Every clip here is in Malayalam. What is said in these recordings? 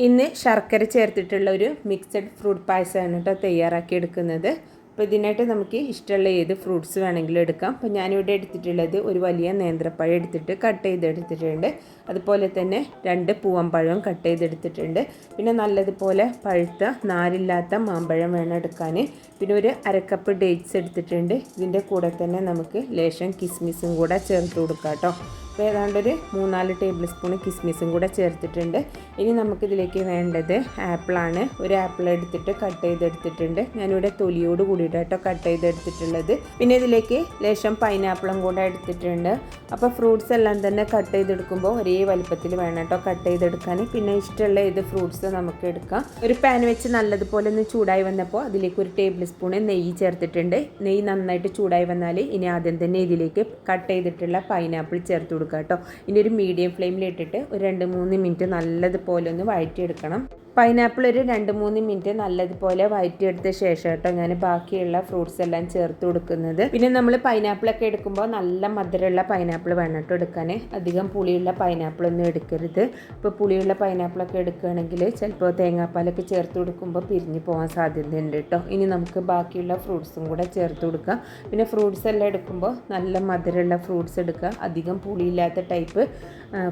ഇന്ന് ശർക്കര ചേർത്തിട്ടുള്ള ഒരു മിക്സഡ് ഫ്രൂട്ട് പായസമാണ് കേട്ടോ തയ്യാറാക്കി എടുക്കുന്നത്. അപ്പോൾ ഇതിനായിട്ട് നമുക്ക് ഇഷ്ടമുള്ള ഏത് ഫ്രൂട്ട്സ് വേണമെങ്കിലും എടുക്കാം. അപ്പോൾ ഞാനിവിടെ എടുത്തിട്ടുള്ളത് ഒരു വലിയ നേന്ത്രപ്പഴം എടുത്തിട്ട് കട്ട് ചെയ്തെടുത്തിട്ടുണ്ട്. അതുപോലെ തന്നെ രണ്ട് പൂവമ്പഴവും കട്ട് ചെയ്തെടുത്തിട്ടുണ്ട്. പിന്നെ നല്ലതുപോലെ പഴുത്ത നാരില്ലാത്ത മാമ്പഴം വേണം എടുക്കാൻ. പിന്നെ ഒരു അരക്കപ്പ് ഡേറ്റ്സ് എടുത്തിട്ടുണ്ട്. ഇതിന്റെ കൂടെ തന്നെ നമുക്ക് ലേശം കിസ്മിസും കൂടെ ചേർത്ത് കൊടുക്കാം കേട്ടോ. അപ്പോൾ ഏതാണ്ട് ഒരു മൂന്നാൽ ടേബിൾ സ്പൂൺ കിസ്മിസും കൂടെ ചേർത്തിട്ടുണ്ട്. ഇനി നമുക്കിതിലേക്ക് വേണ്ടത് ആപ്പിളാണ് ഒരു ആപ്പിൾ എടുത്തിട്ട് കട്ട് ചെയ്തെടുത്തിട്ടുണ്ട്. ഞാനിവിടെ തൊലിയോട് കൂടിയിട്ട് കട്ട് ചെയ്തെടുത്തിട്ടുള്ളത്. പിന്നെ ഇതിലേക്ക് ലേശം പൈനാപ്പിളും കൂടെ എടുത്തിട്ടുണ്ട്. അപ്പോൾ ഫ്രൂട്ട്സ് എല്ലാം തന്നെ കട്ട് ചെയ്തെടുക്കുമ്പോൾ ഒരേ വലുപ്പത്തിൽ വേണം കേട്ടോ കട്ട് ചെയ്തെടുക്കാൻ. പിന്നെ ഇഷ്ടമുള്ള ഏത് ഫ്രൂട്ട്സ് നമുക്ക് എടുക്കാം. ഒരു പാൻ വെച്ച് നല്ലതുപോലെ ഒന്ന് ചൂടായി വന്നപ്പോൾ അതിലേക്ക് ഒരു ടേബിൾ സ്പൂൺ നെയ്യ് ചേർത്തിട്ടുണ്ട്. നെയ്യ് നന്നായിട്ട് ചൂടായി വന്നാൽ ഇനി ആദ്യം തന്നെ ഇതിലേക്ക് കട്ട് ചെയ്തിട്ടുള്ള പൈനാപ്പിൾ ചേർത്ത് കൊടുക്കുക കേട്ടോ ഇനി ഒരു മീഡിയം ഫ്ലെയിമിലിട്ടിട്ട് ഒരു രണ്ട് മൂന്ന് മിനിറ്റ് നല്ലതുപോലെ ഒന്ന് വഴറ്റിയെടുക്കണം. പൈനാപ്പിൾ ഒരു രണ്ട് മൂന്ന് മിനിറ്റ് നല്ലതുപോലെ വഴറ്റിയെടുത്ത ശേഷം കേട്ടോ ഞാൻ ബാക്കിയുള്ള ഫ്രൂട്ട്സ് എല്ലാം ചേർത്ത് കൊടുക്കുന്നത്. പിന്നെ നമ്മൾ പൈനാപ്പിളൊക്കെ എടുക്കുമ്പോൾ നല്ല മധുരമുള്ള പൈനാപ്പിൾ വേണം എടുക്കാൻ അധികം പുളിയുള്ള പൈനാപ്പിൾ ഒന്നും എടുക്കരുത്. ഇപ്പോൾ പുളിയുള്ള പൈനാപ്പിളൊക്കെ എടുക്കുകയാണെങ്കിൽ ചിലപ്പോൾ തേങ്ങാപ്പാലൊക്കെ ചേർത്ത് കൊടുക്കുമ്പോൾ പിരിഞ്ഞു പോകാൻ സാധ്യതയുണ്ട് കേട്ടോ. ഇനി നമുക്ക് ബാക്കിയുള്ള ഫ്രൂട്ട്സും കൂടെ ചേർത്ത് കൊടുക്കാം. പിന്നെ ഫ്രൂട്ട്സ് എല്ലാം എടുക്കുമ്പോൾ നല്ല മധുരമുള്ള ഫ്രൂട്ട്സ് എടുക്കുക. അധികം പുളിയില്ലാത്ത ടൈപ്പ്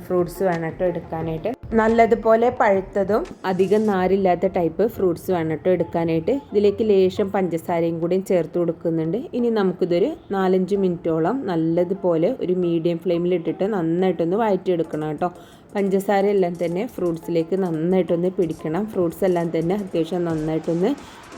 ഫ്രൂട്ട്സ് വേണം എടുക്കാനായിട്ട്. നല്ലതുപോലെ പഴുത്തതും അധികം നാരില്ലാത്ത ടൈപ്പ് ഫ്രൂട്ട്സ് വേണം എടുക്കാനായിട്ട്. ഇതിലേക്ക് ലേശം പഞ്ചസാരയും കൂടി ചേർത്ത് കൊടുക്കുന്നുണ്ട്. ഇനി നമുക്കിതൊരു നാലഞ്ച് മിനിറ്റോളം നല്ലതുപോലെ ഒരു മീഡിയം ഫ്ലെയിമിൽ ഇട്ടിട്ട് നന്നായിട്ടൊന്ന് വഴറ്റിയെടുക്കണം കേട്ടോ പഞ്ചസാര എല്ലാം തന്നെ ഫ്രൂട്ട്സിലേക്ക് നന്നായിട്ടൊന്ന് പിടിക്കണം. ഫ്രൂട്ട്സ് എല്ലാം തന്നെ അത്യാവശ്യം നന്നായിട്ടൊന്ന്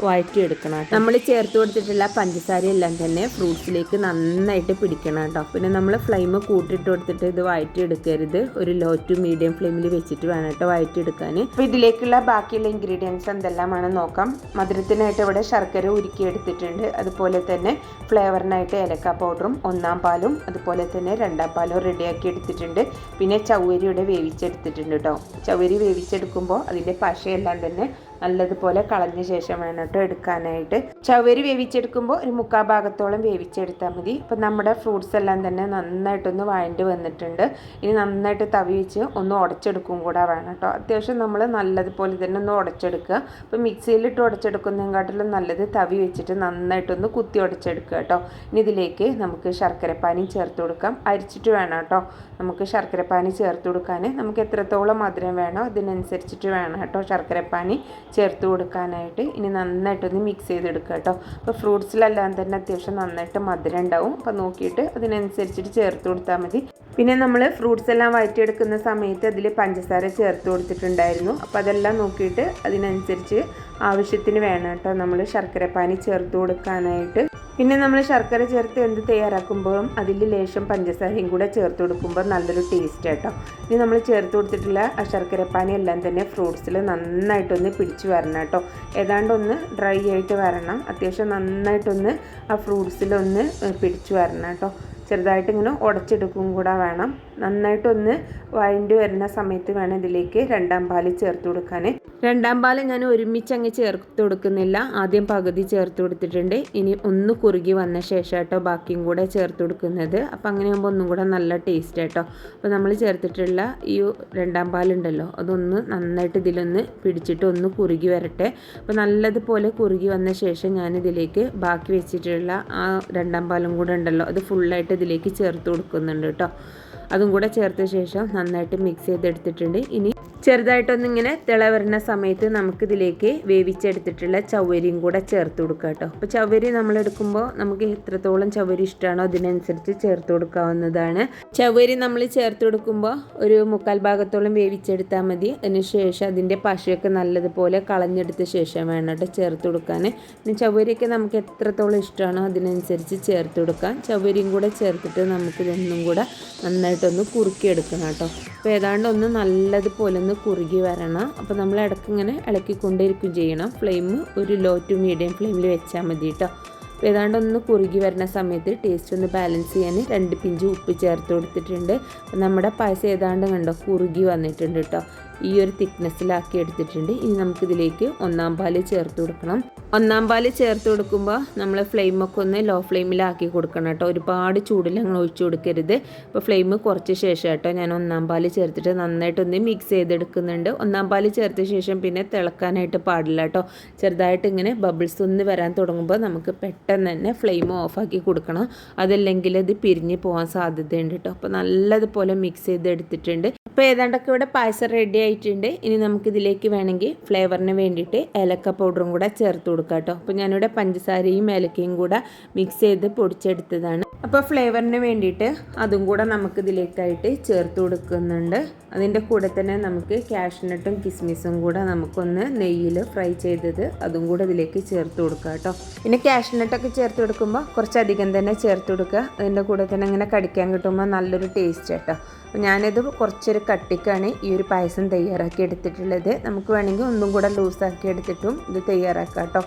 വഴറ്റിയെടുക്കണം കേട്ടോ. നമ്മൾ ചേർത്ത് കൊടുത്തിട്ടുള്ള പഞ്ചസാര എല്ലാം തന്നെ ഫ്രൂട്ട്സിലേക്ക് നന്നായിട്ട് പിടിക്കണം കേട്ടോ. പിന്നെ നമ്മൾ ഫ്ലെയിം കൂട്ടിയിട്ട് കൊടുത്തിട്ട് ഇത് വഴറ്റിയെടുക്കരുത്. ഒരു ലോ ടു മീഡിയം ഫ്ലെയിമിൽ വെച്ചിട്ട് വേണം കേട്ടോ വഴറ്റിയെടുക്കാൻ. അപ്പോൾ ഇതിലേക്കുള്ള ബാക്കിയുള്ള ഇൻഗ്രീഡിയൻസ് എന്തെല്ലാമാണ് നോക്കാം. മധുരത്തിനായിട്ട് ഇവിടെ ശർക്കര ഉരുക്കി എടുത്തിട്ടുണ്ട് അതുപോലെ തന്നെ ഫ്ലേവറിനായിട്ട് ഏലക്ക പൗഡറും ഒന്നാം പാലും അതുപോലെ തന്നെ രണ്ടാം പാലും റെഡിയാക്കി എടുത്തിട്ടുണ്ട്. പിന്നെ ചവ്വരിയുടെ വേവിച്ചെടുത്തിട്ടുണ്ട് കേട്ടോ ചവരി വേവിച്ചെടുക്കുമ്പോൾ അതിന്റെ പശയെല്ലാം തന്നെ നല്ലതുപോലെ കളഞ്ഞ ശേഷം വേണം കേട്ടോ എടുക്കാനായിട്ട്. ചവരി വേവിച്ചെടുക്കുമ്പോൾ ഒരു മുക്കാ ഭാഗത്തോളം വേവിച്ചെടുത്താൽ മതി. ഇപ്പം നമ്മുടെ ഫ്രൂട്ട്സ് എല്ലാം തന്നെ നന്നായിട്ടൊന്ന് വഴണ്ട് വന്നിട്ടുണ്ട്. ഇനി നന്നായിട്ട് തവി വെച്ച് ഒന്ന് ഉടച്ചെടുക്കും കൂടെ വേണം കേട്ടോ. അത്യാവശ്യം നമ്മൾ നല്ലതുപോലെ തന്നെ ഒന്ന് ഉടച്ചെടുക്കുക അപ്പോൾ മിക്സിയിലിട്ട് ഉടച്ചെടുക്കുന്നതിനെക്കാട്ടിലും നല്ലത് തവി വെച്ചിട്ട് നന്നായിട്ടൊന്ന് കുത്തി ഉടച്ചെടുക്കുക കേട്ടോ. ഇനി ഇതിലേക്ക് നമുക്ക് ശർക്കരപ്പാനി ചേർത്ത് കൊടുക്കാം. അരിച്ചിട്ട് വേണം കേട്ടോ. നമുക്ക് ശർക്കരപ്പാനി ചേർത്ത് കൊടുക്കാൻ നമുക്ക് എത്രത്തോളം മധുരം വേണോ അതിനനുസരിച്ചിട്ട് വേണം കേട്ടോ ശർക്കരപ്പാനി ചേർത്ത് കൊടുക്കാനായിട്ട് ഇനി നന്നായിട്ടൊന്ന് മിക്സ് ചെയ്തെടുക്കുക കേട്ടോ. അപ്പോൾ ഫ്രൂട്ട്സിലെല്ലാം തന്നെ അത്യാവശ്യം നന്നായിട്ട് മധുരം ഉണ്ടാവും. അപ്പോൾ നോക്കിയിട്ട് അതിനനുസരിച്ചിട്ട് ചേർത്ത് കൊടുത്താൽ മതി. പിന്നെ നമ്മൾ ഫ്രൂട്ട്സ് എല്ലാം വഴറ്റിയെടുക്കുന്ന സമയത്ത് അതിൽ പഞ്ചസാര ചേർത്ത് കൊടുത്തിട്ടുണ്ടായിരുന്നു. അപ്പോൾ അതെല്ലാം നോക്കിയിട്ട് അതിനനുസരിച്ച് ആവശ്യത്തിന് വേണം കേട്ടോ നമ്മൾ ശർക്കരപ്പാനി ചേർത്ത് കൊടുക്കാനായിട്ട്. പിന്നെ നമ്മൾ ശർക്കര ചേർത്ത് എന്ത് തയ്യാറാക്കുമ്പോഴും അതിൽ ലേശം പഞ്ചസാരയും കൂടെ ചേർത്ത് കൊടുക്കുമ്പോൾ നല്ലൊരു ടേസ്റ്റ് കേട്ടോ ഇനി നമ്മൾ ചേർത്ത് കൊടുത്തിട്ടുള്ള ആ ശർക്കരപ്പാനി എല്ലാം തന്നെ ഫ്രൂട്ട്സിൽ നന്നായിട്ടൊന്ന് പിടിച്ച് വരണം കേട്ടോ. ഏതാണ്ടൊന്ന് ഡ്രൈ ആയിട്ട് വരണം. അത്യാവശ്യം നന്നായിട്ടൊന്ന് ആ ഫ്രൂട്ട്സിലൊന്ന് പിടിച്ച് വരണം കേട്ടോ. ചെറുതായിട്ട് ഇങ്ങനെ ഉടച്ചെടുക്കും കൂടെ വേണം. നന്നായിട്ടൊന്ന് വഴണ്ടി വരുന്ന സമയത്ത് വേണം ഇതിലേക്ക് രണ്ടാം പാൽ ചേർത്ത് കൊടുക്കാൻ രണ്ടാം പാൽ ഞാൻ ഒരുമിച്ച് അങ്ങ് ചേർത്ത് കൊടുക്കുന്നില്ല. ആദ്യം പകുതി ചേർത്ത് കൊടുത്തിട്ടുണ്ട്. ഇനി ഒന്ന് കുറുകി വന്ന ശേഷം കേട്ടോ ബാക്കിയും കൂടെ ചേർത്ത് കൊടുക്കുന്നത്. അപ്പോൾ അങ്ങനെ ആകുമ്പോൾ ഒന്നും കൂടെ നല്ല ടേസ്റ്റ് കേട്ടോ അപ്പോൾ നമ്മൾ ചേർത്തിട്ടുള്ള ഈ രണ്ടാം പാലുണ്ടല്ലോ അതൊന്ന് നന്നായിട്ട് ഇതിലൊന്ന് പിടിച്ചിട്ട് ഒന്ന് കുറുകി വരട്ടെ. അപ്പോൾ നല്ലതുപോലെ കുറുകി വന്ന ശേഷം ഞാൻ ഇതിലേക്ക് ബാക്കി വെച്ചിട്ടുള്ള ആ രണ്ടാം പാലും കൂടെ ഉണ്ടല്ലോ അത് ഫുള്ളായിട്ട് ഇതിലേക്ക് ചേർത്ത് കൊടുക്കുന്നുണ്ട് കേട്ടോ. അതും കൂടെ ചേർത്ത ശേഷം നന്നായിട്ട് മിക്സ് ചെയ്തെടുത്തിട്ടുണ്ട്. ഇനി ചെറുതായിട്ടൊന്നിങ്ങനെ തിള വരുന്ന സമയത്ത് നമുക്കിതിലേക്ക് വേവിച്ചെടുത്തിട്ടുള്ള ചവ്വരിയും കൂടെ ചേർത്ത് കൊടുക്കുക കേട്ടോ. അപ്പോൾ ചവരി നമ്മൾ എടുക്കുമ്പോൾ നമുക്ക് എത്രത്തോളം ചവരി ഇഷ്ടമാണോ അതിനനുസരിച്ച് ചേർത്ത് കൊടുക്കാവുന്നതാണ്. ചവരി നമ്മൾ ചേർത്ത് കൊടുക്കുമ്പോൾ ഒരു മുക്കാൽ ഭാഗത്തോളം വേവിച്ചെടുത്താൽ മതി. അതിനുശേഷം അതിന്റെ പശയൊക്കെ നല്ലതുപോലെ കളഞ്ഞെടുത്ത ശേഷം വേണം കേട്ടോ ചേർത്ത് കൊടുക്കാൻ. പിന്നെ ചവ്വരിയൊക്കെ നമുക്ക് എത്രത്തോളം ഇഷ്ടമാണോ അതിനനുസരിച്ച് ചേർത്ത് കൊടുക്കാം. ചവ്വരിയും കൂടെ ചേർത്തിട്ട് നമുക്കിതൊന്നും കൂടെ നന്നായിട്ടൊന്ന് കുറുക്കിയെടുക്കണം കേട്ടോ. അപ്പോൾ ഏതാണ്ട് ഒന്ന് നല്ലതുപോലെ ഒന്ന് കുറുകി വരണം. അപ്പോൾ നമ്മൾ ഇടയ്ക്ക് ഇങ്ങനെ ഇളക്കിക്കൊണ്ടിരിക്കും ചെയ്യണം. ഫ്ലെയിം ഒരു ലോ ടു മീഡിയം ഫ്ലെയിമിൽ വെച്ചാൽ മതി കേട്ടോ അപ്പോൾ ഏതാണ്ട് ഒന്ന് കുറുകി വരുന്ന സമയത്ത് ടേസ്റ്റ് ഒന്ന് ബാലൻസ് ചെയ്യാൻ രണ്ട് പിഞ്ച് ഉപ്പ് ചേർത്ത് കൊടുത്തിട്ടുണ്ട്. നമ്മുടെ പായസം ഏതാണ്ട് കണ്ടോ കുറുകി വന്നിട്ടുണ്ട് കേട്ടോ ഈ ഒരു തിക്നെസ്സിലാക്കി എടുത്തിട്ടുണ്ട്. ഇനി നമുക്കിതിലേക്ക് ഒന്നാം പാൽ ചേർത്ത് കൊടുക്കണം. ഒന്നാം പാൽ ചേർത്ത് കൊടുക്കുമ്പോൾ നമ്മൾ ഫ്ലെയിമൊക്കെ ഒന്ന് ലോ ഫ്ലെയിമിലാക്കി കൊടുക്കണം കേട്ടോ. ഒരുപാട് ചൂടിൽ ഞങ്ങൾ ഒഴിച്ചു കൊടുക്കരുത്. അപ്പോൾ ഫ്ലെയിം കുറച്ച് ശേഷം കേട്ടോ ഞാൻ ഒന്നാം പാൽ ചേർത്തിട്ട് നന്നായിട്ടൊന്ന് മിക്സ് ചെയ്തെടുക്കുന്നുണ്ട്. ഒന്നാം പാൽ ചേർത്ത ശേഷം പിന്നെ തിളക്കാനായിട്ട് പാടില്ല കേട്ടോ. ചെറുതായിട്ട് ഇങ്ങനെ ബബിൾസ് ഒന്ന് വരാൻ തുടങ്ങുമ്പോൾ നമുക്ക് പെട്ടെന്ന് തന്നെ ഫ്ലെയിം ഓഫാക്കി കൊടുക്കണം. അതല്ലെങ്കിൽ അത് പിരിഞ്ഞ് പോകാൻ സാധ്യതയുണ്ട് കേട്ടോ. അപ്പോൾ നല്ലതുപോലെ മിക്സ് ചെയ്തെടുത്തിട്ടുണ്ട്. അപ്പോൾ ഏതാണ്ടൊക്കെ ഇവിടെ പായസം റെഡി ആയിട്ടുണ്ട്. ഇനി നമുക്കിതിലേക്ക് വേണമെങ്കിൽ ഫ്ലേവറിന് വേണ്ടിയിട്ട് ഏലക്ക പൗഡറും കൂടെ ചേർത്ത് കൊടുക്കാം കേട്ടോ. അപ്പോൾ ഞാനിവിടെ പഞ്ചസാരയും ഏലക്കയും കൂടെ മിക്സ് ചെയ്ത് പൊടിച്ചെടുത്തതാണ്. അപ്പോൾ ഫ്ലേവറിന് വേണ്ടിയിട്ട് അതും കൂടെ നമുക്കിതിലേക്കായിട്ട് ചേർത്ത് കൊടുക്കുന്നുണ്ട്. അതിന്റെ കൂടെ തന്നെ നമുക്ക് കാഷ്നട്ടും കിസ്മിസും കൂടെ നമുക്കൊന്ന് നെയ്യിൽ ഫ്രൈ ചെയ്തത് അതും കൂടെ ഇതിലേക്ക് ചേർത്ത് കൊടുക്കുക കേട്ടോ. പിന്നെ കാഷ്നട്ടൊക്കെ ചേർത്ത് കൊടുക്കുമ്പോൾ കുറച്ചധികം തന്നെ ചേർത്ത് കൊടുക്കുക. അതിന്റെ കൂടെ തന്നെ ഇങ്ങനെ കടിക്കാൻ കിട്ടുമ്പോൾ നല്ലൊരു ടേസ്റ്റ് കേട്ടോ അപ്പോൾ ഞാനിത് കുറച്ചൊരു കട്ടിക്കാണ് ഈ ഒരു പായസം തയ്യാറാക്കി എടുത്തിട്ടുള്ളത്. നമുക്ക് വേണമെങ്കിൽ ഒന്നും കൂടെ ലൂസാക്കി എടുത്തിട്ടും ഇത് തയ്യാറാക്കാം കേട്ടോ.